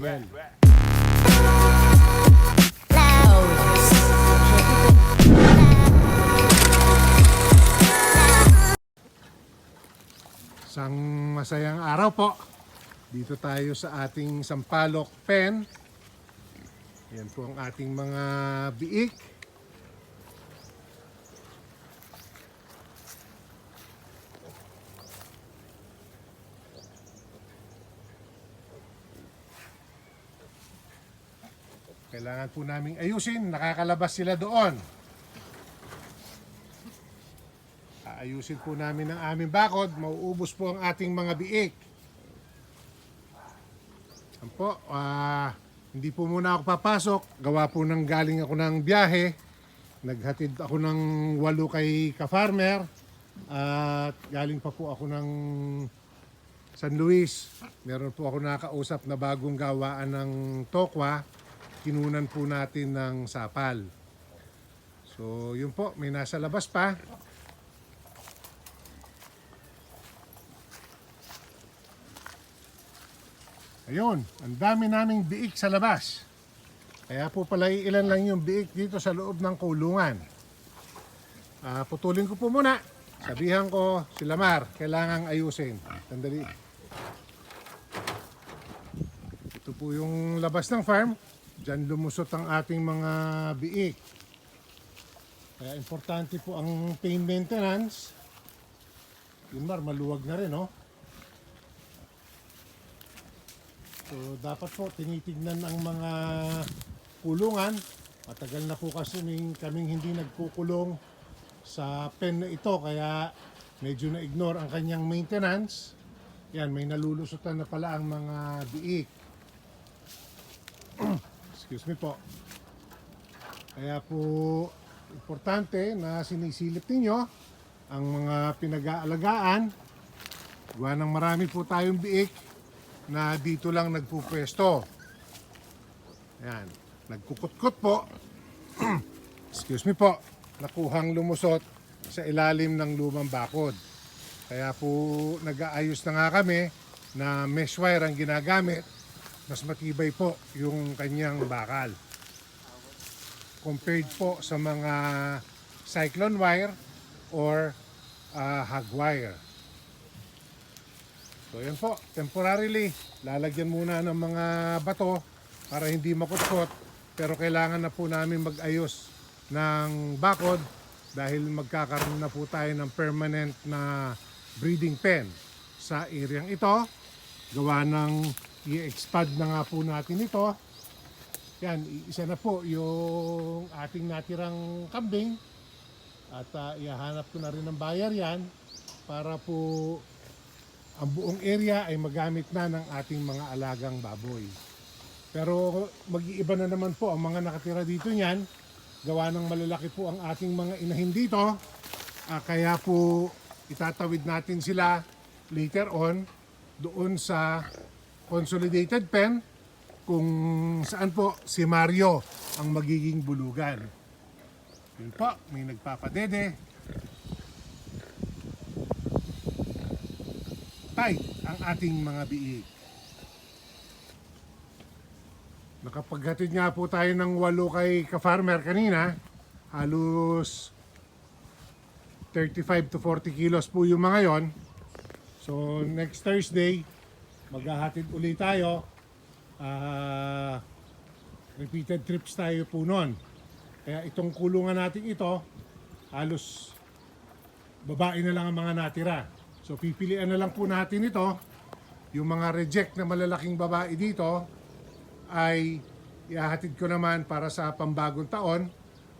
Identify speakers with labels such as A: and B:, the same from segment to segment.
A: well. Isang masayang araw po. Dito tayo sa ating Sampalok Pen. Yan po ang ating mga biik. Kailangan po naming ayusin. Nakakalabas sila doon. Aayusin po namin ang aming bakod. Mauubos po ang ating mga biik. Yan po. ah, hindi po muna ako papasok. Gawa po ng galing ako ng biyahe. Naghatid ako ng walo kay ka-farmer. At galing pa po ako ng San Luis. Meron po ako nakausap na bagong gawaan ng tokwa. Kinunan po natin ng sapal. So, yun po. May nasa labas pa. Ayun, ang dami naming biik sa labas. Kaya po pala ilan lang yung biik dito sa loob ng kulungan. Ah, putulin ko po muna. Sabihan ko si Lamar, kailangang ayusin. Sandali. Ito po yung labas ng farm. Diyan lumusot ang ating mga biik. Kaya importante po ang pain maintenance. Yun Mar, maluwag na rin, no? So, dapat po tinitignan ang mga kulungan. Matagal na po kasi kaming hindi nagkukulong sa pen na ito kaya medyo na-ignore ang kanyang maintenance. Yan, may nalulusutan na pala ang mga biik. Excuse me po. Kaya po importante na sinisilip ninyo ang mga pinag-aalagaan. Gawa ng marami po tayong biik na dito lang nagpupwesto. Ayan, nagkukutkot po. Excuse me po, nakuhang lumusot sa ilalim ng lumang bakod. Kaya po nag-aayos na nga kami na mesh wire ang ginagamit. Mas matibay po yung kanyang bakal. Compared po sa mga cyclone wire or ah, hog wire. So yan po, temporarily, lalagyan muna ng mga bato para hindi makutkot. Pero kailangan na po namin mag-ayos ng bakod dahil magkakaroon na po tayo ng permanent na breeding pen sa areang ito. Gawa ng i-expand na nga po natin ito. Yan, isa na po yung ating natirang kambing. At ah, ihahanap ko na rin ng bayar yan para po ang buong area ay magamit na ng ating mga alagang baboy. Pero mag-iiba na naman po ang mga nakatira dito niyan. Gawa ng malalaki po ang ating mga inahin dito. Ah, kaya po itatawid natin sila later on doon sa consolidated pen kung saan po si Mario ang magiging bulugan. Yun po, may nagpapadede. tight ang ating mga biig. Nakapaghatid nga po tayo ng walo kay ka-farmer kanina. Halos 35 to 40 kilos po yung mga yon. So next Thursday, maghahatid ulit tayo. Ah, repeated trips tayo po noon. Kaya itong kulungan natin ito, halos babae na lang ang mga natira. So pipilian na lang po natin ito. Yung mga reject na malalaking babae dito ay ihahatid ko naman para sa pambagong taon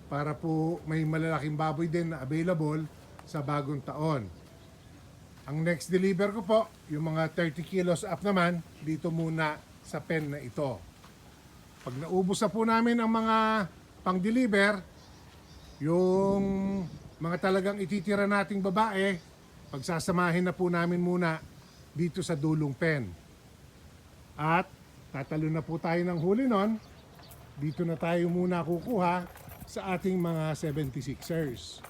A: para po may malalaking baboy din na available sa bagong taon. Ang next deliver ko po, yung mga 30 kilos up naman, dito muna sa pen na ito. Pag naubos na po namin ang mga pang-deliver, yung mga talagang ititira nating babae, pagsasamahin na po namin muna dito sa dulong pen. At tatalo na po tayo ng huli nun. Dito na tayo muna kukuha sa ating mga 76ers.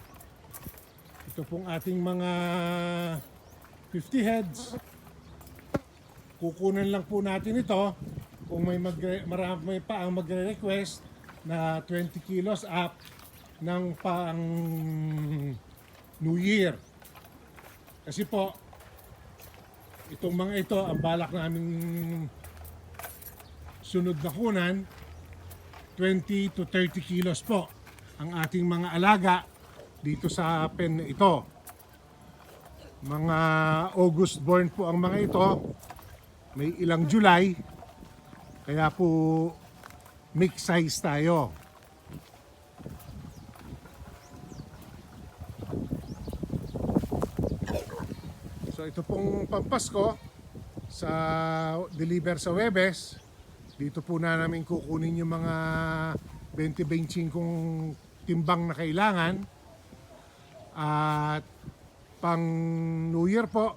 A: Ito pong ating mga 50 heads. Kukunan lang po natin ito kung may magre, marami pa ang magre-request na 20 kilos up ng pang New Year. Kasi po, itong mga ito, ang balak namin sunod na kunan, 20 to 30 kilos po ang ating mga alaga dito sa pen ito. Mga August born po ang mga ito. May ilang July. Kaya po mix size tayo. So ito pong pampasko sa deliver sa Webes. Dito po na namin kukunin yung mga 20-25 kong timbang na kailangan. At pang New Year po,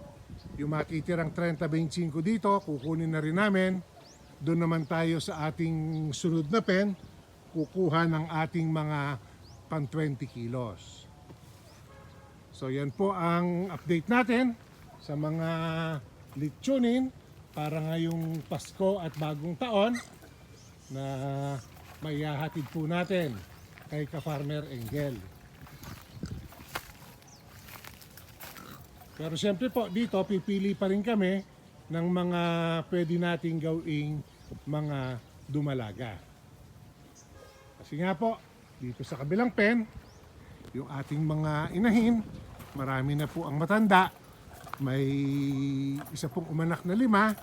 A: yung matitirang 30-25 dito, kukunin na rin namin. Doon naman tayo sa ating sunod na pen, kukuha ng ating mga pang 20 kilos. So yan po ang update natin sa mga litsunin para ngayong Pasko at bagong taon na maihahatid po natin kay ka-farmer Engel. Pero siyempre po dito pipili pa rin kami ng mga pwede nating gawing mga dumalaga. Kasi nga po, dito sa kabilang pen, yung ating mga inahin, marami na po ang matanda. May isa pong umanak na lima,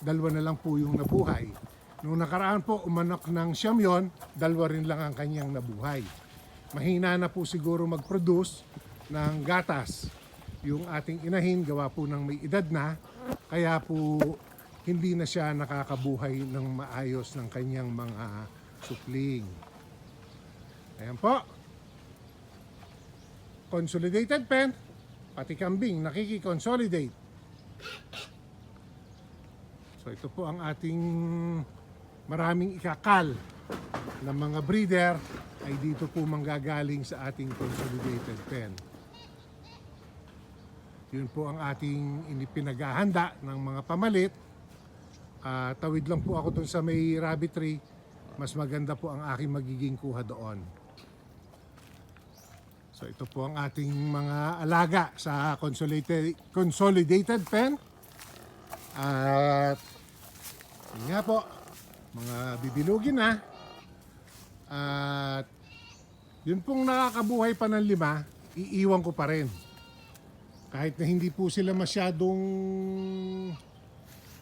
A: dalawa na lang po yung nabuhay. Nung nakaraan po, umanak ng siyam yon, dalawa rin lang ang kanyang nabuhay. Mahina na po siguro mag-produce ng gatas. Yung ating inahin, gawa po ng may edad na, kaya po hindi na siya nakakabuhay ng maayos ng kanyang mga supling. Ayan po. Consolidated pen, pati kambing, nakiki-consolidate. So ito po ang ating maraming ikakal ng mga breeder ay dito po manggagaling sa ating consolidated pen. Yun po ang ating inipinaghahanda ng mga pamalit. Ah, tawid lang po ako dun sa may rabbit tree. Mas maganda po ang aking magiging kuha doon. So ito po ang ating mga alaga sa consolidated, consolidated pen. At yun nga po, mga bibilugin na. At yun pong nakakabuhay pa ng lima, iiwan ko pa rin. Kahit na hindi po sila masyadong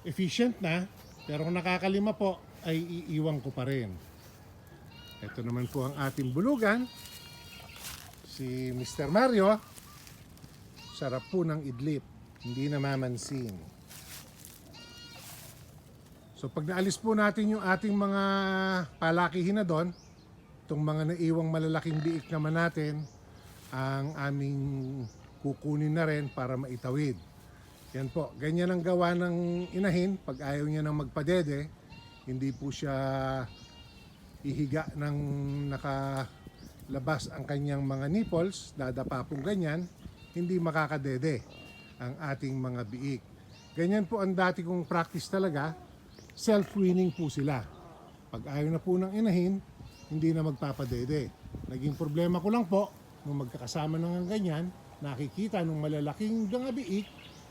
A: efficient na, pero kung nakakalima po, ay iiwan ko pa rin. Ito naman po ang ating bulugan si Mr. Mario, sarap po ng idlip, hindi namamansin. So pag naalis po natin yung ating mga palakihin na doon, itong mga naiwang malalaking biik naman natin, ang aming kukunin na rin para maitawid. Yan po, ganyan ang gawa ng inahin pag ayaw niya ng magpadede, hindi po siya ihiga ng naka labas ang kanyang mga nipples, dadapa pong ganyan, hindi makakadede ang ating mga biik. Ganyan po ang dati kong practice talaga, self-weaning po sila. Pag ayaw na po ng inahin, hindi na magpapadede. Naging problema ko lang po, nung magkakasama ng ganyan, nakikita nung malalaking biik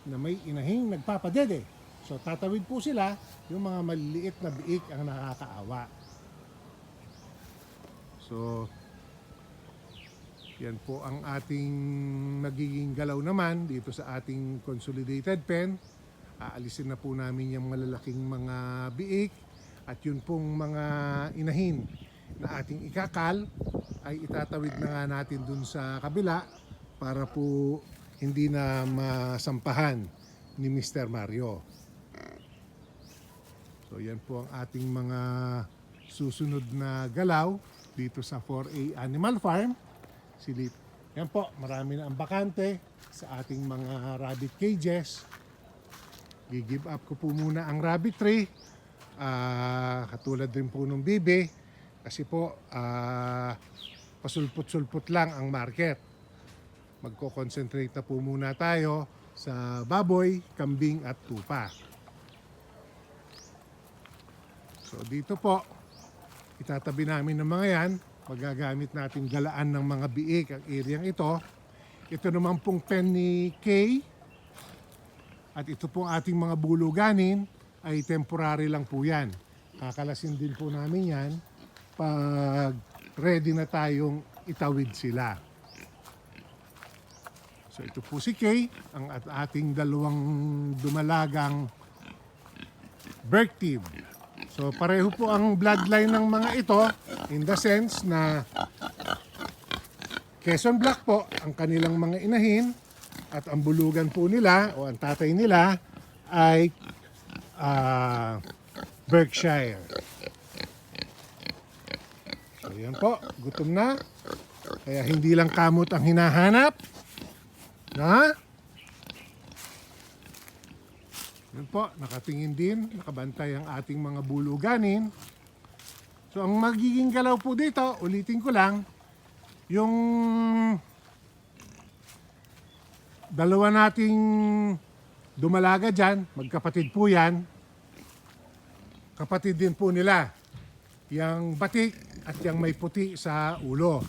A: na may inahing nagpapadede. So tatawid po sila, yung mga maliliit na biik ang nakakaawa. So, yan po ang ating nagiging galaw naman dito sa ating consolidated pen. Aalisin na po namin yung malalaking mga biik at yun pong mga inahin na ating ikakal ay itatawid na nga natin dun sa kabila para po hindi na masampahan ni Mr. Mario. So yan po ang ating mga susunod na galaw dito sa 4A Animal Farm silip. Yan po, marami na ang bakante sa ating mga rabbit cages. Gigive up ko po muna ang rabbit tray. Ah, katulad din po ng bibe. Kasi po, ah, pasulput-sulput lang ang market. Magko-concentrate na po muna tayo sa baboy, kambing at tupa. So dito po, itatabi namin ng mga yan. Magagamit natin galaan ng mga biik ang areang ito. Ito naman pong pen ni Kay. At ito pong ating mga buluganin ay temporary lang po yan. Kakalasin din po namin yan pag ready na tayong itawid sila. So ito po si Kay, ang at ating dalawang dumalagang Berk team. So pareho po ang bloodline ng mga ito in the sense na Quezon Black po ang kanilang mga inahin at ang bulugan po nila o ang tatay nila ay ah, Berkshire. So yan po, gutom na. Kaya hindi lang kamot ang hinahanap. Na? Yun po, nakatingin din, nakabantay ang ating mga buluganin. So ang magiging galaw po dito, ulitin ko lang, yung dalawa nating dumalaga dyan, magkapatid po yan. Kapatid din po nila. Yang batik at yang may puti sa ulo.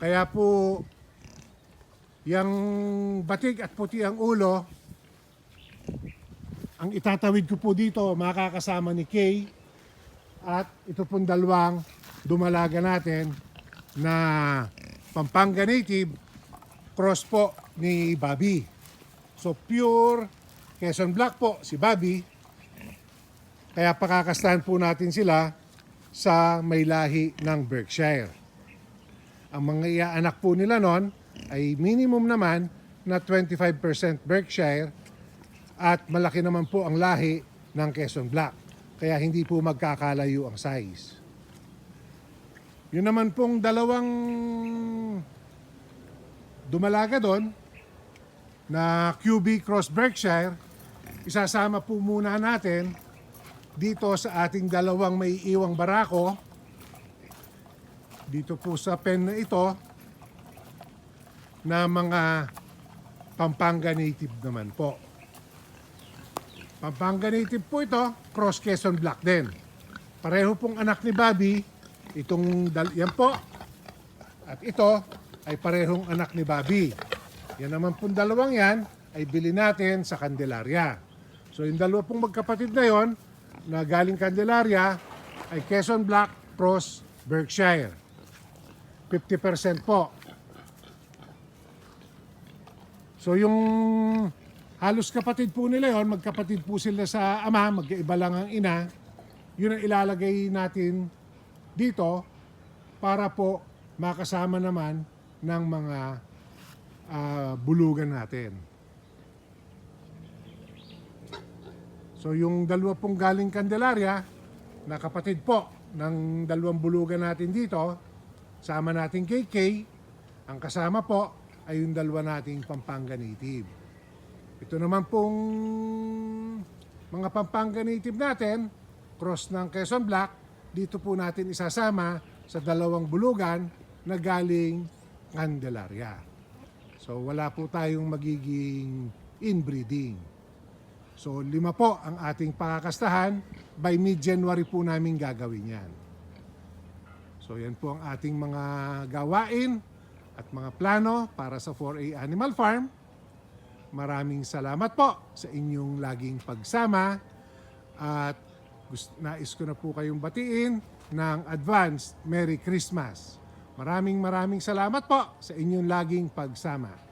A: Kaya po, yang batik at puti ang ulo, ang itatawid ko po dito, makakasama ni Kay at ito pong dalawang dumalaga natin na Pampanga native cross po ni Bobby. So pure Quezon Black po si Bobby. Kaya pakakastahan po natin sila sa may lahi ng Berkshire. Ang mga iaanak po nila nun ay minimum naman na 25% Berkshire at malaki naman po ang lahi ng Quezon Black. Kaya hindi po magkakalayo ang size. Yun naman pong dalawang dumalaga doon na QB Cross Berkshire, isasama po muna natin dito sa ating dalawang may iwang barako. Dito po sa pen na ito na mga Pampanga native naman po. Pampanga native po ito, cross Quezon Black din. Pareho pong anak ni Bobby, itong yan po. At ito ay parehong anak ni Bobby. Yan naman pong dalawang yan ay bili natin sa Candelaria. So yung dalawa pong magkapatid na yon na galing Candelaria ay Quezon Black Cross Berkshire. 50% po. So yung halos kapatid po nila yon, magkapatid po sila sa ama, magkaiba lang ang ina. Yun ang ilalagay natin dito para po makasama naman ng mga ah, bulugan natin. So yung dalawa pong galing Candelaria, na kapatid po ng dalawang bulugan natin dito, sama natin KK, ang kasama po ay yung dalawa nating Pampanga native. Ito naman pong mga Pampanga native natin, cross ng Quezon Black, dito po natin isasama sa dalawang bulugan na galing Candelaria. So wala po tayong magiging inbreeding. So lima po ang ating pakakastahan, by mid-January po namin gagawin yan. So yan po ang ating mga gawain at mga plano para sa 4A Animal Farm. Maraming salamat po sa inyong laging pagsama at gust- nais ko na po kayong batiin ng advanced Merry Christmas. Maraming maraming salamat po sa inyong laging pagsama.